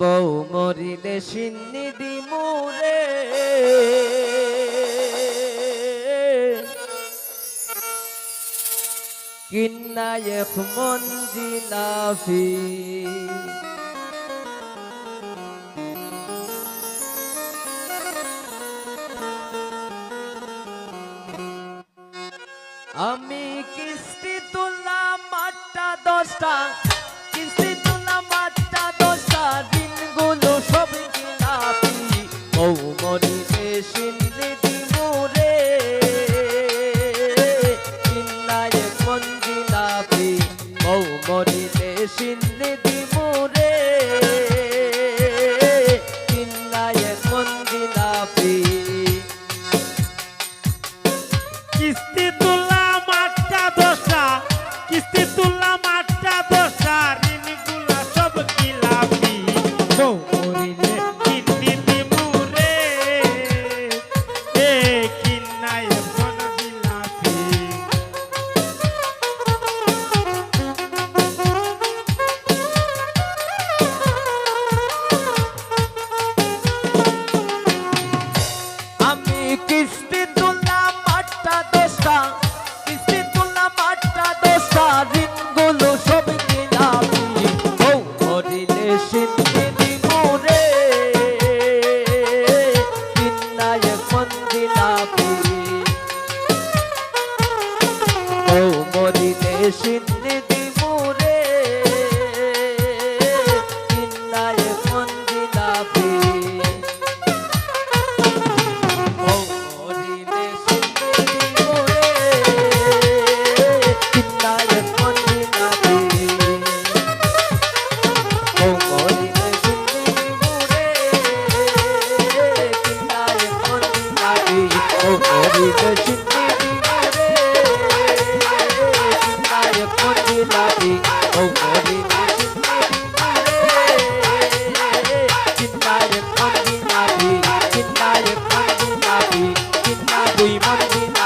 বউ মরিলে সিন্নি দি মুরে কিন্নায়ক মঞ্জিলাফি আমি কিস্তি তুললাম আটটা দশটা। সিন্দি দিমুরে কিন্নায় মঞ্জিলাপি কিস্তি তোলা আটটা দশটা কিস্তি কিস্তি তুললাম আটটা দশটা কিস্তি তুললাম আটটা দশটা ঋণগুলো সব দিলামি বউ মরিলে সিন্ধি দিমুরে কিন্নায় মন দিলামি বউ মরিলে Sindhi Mandi Nabi, Cinta Mandi Nabi, Cinta Dui Mandi Nabi